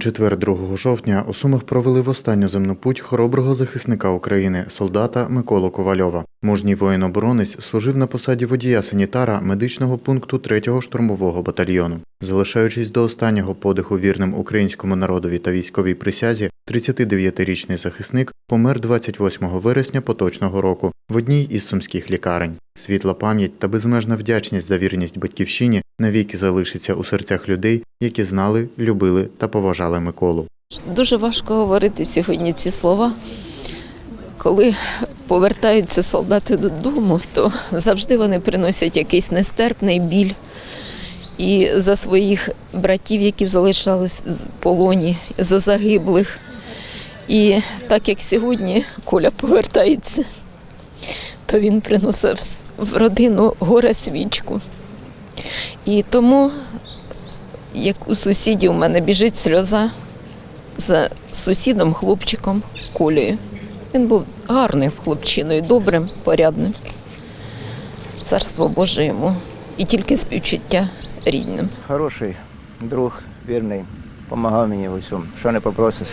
Четвер, 2 жовтня, у Сумах провели в останню земну путь хороброго захисника України, солдата Миколу Ковальова. Мужній воїн-оборонець служив на посаді водія-санітара медичного пункту 3-го штурмового батальйону. Залишаючись до останнього подиху вірним українському народові та військовій присязі, 39-річний захисник помер 28 вересня поточного року в одній із сумських лікарень. Світла пам'ять та безмежна вдячність за вірність батьківщині навіки залишиться у серцях людей, які знали, любили та поважали Миколу. Дуже важко говорити сьогодні ці слова. Коли повертаються солдати додому, то завжди вони приносять якийсь нестерпний біль. І за своїх братів, які залишались в полоні, за загиблих. І так як сьогодні Коля повертається, то він приносив в родину горе свічку. І тому, як у сусідів у мене біжить сльоза, за сусідом, хлопчиком Колею. Він був гарним хлопчиною, добрим, порядним. Царство Боже йому. І тільки співчуття рідним. Хороший друг, вірний, допомагав мені в усьому. Що не попросиш,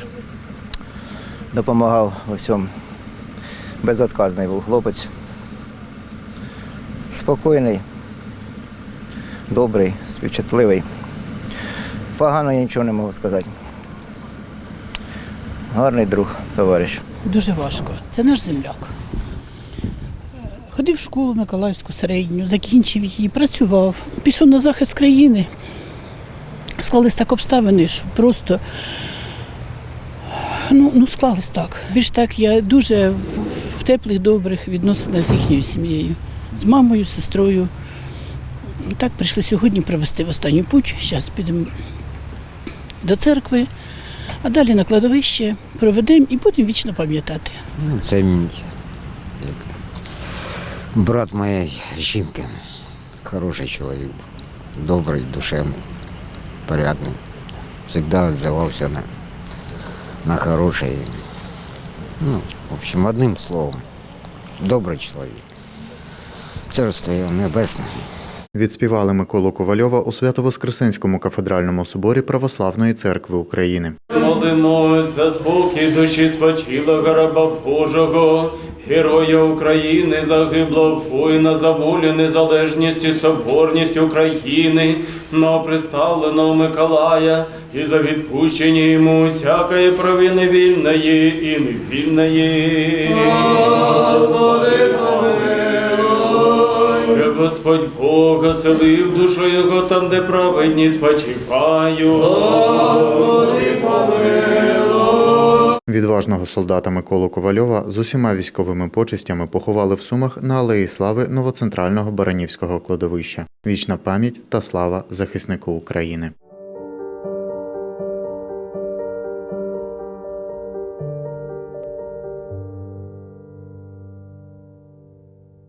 допомагав у всьому. Безотказний був хлопець. Спокійний, добрий, співчутливий. Погано я нічого не можу сказати. Гарний друг, товариш. Дуже важко. Це наш земляк. Ходив в школу Миколаївську середню, закінчив її, працював, пішов на захист країни. Склались так обставини, що просто ну, ну склалось так. Більш так, я дуже в, в теплих, добрих відносинах з їхньою сім'єю, з мамою, з сестрою. Так прийшли сьогодні провести в останню путь. Зараз підемо до церкви, а далі на кладовище проведемо і будемо вічно пам'ятати. Ну, Це мій як, брат моєї жінки. Хороший чоловік. Добрий, душевний, порядний. Завжди відзивався на, на хороший. Ну, в общем, одним словом, добрий чоловік. Царство його небесне. Відспівали Миколу Ковальова у Свято-Воскресенському кафедральному соборі Православної церкви України. Молимось за спокій душі спочилого раба Божого, героя України, загиблого воїна за волю, незалежність і соборність України, новоприставленого Миколая, і за відпущення йому всякої провини вільної і невільної. Господи. Господь Бог оселив душу його там, де праведні помилуй. Відважного солдата Миколу Ковальова з усіма військовими почестями поховали в Сумах на алеї слави новоцентрального Баранівського кладовища. Вічна пам'ять та слава захиснику України.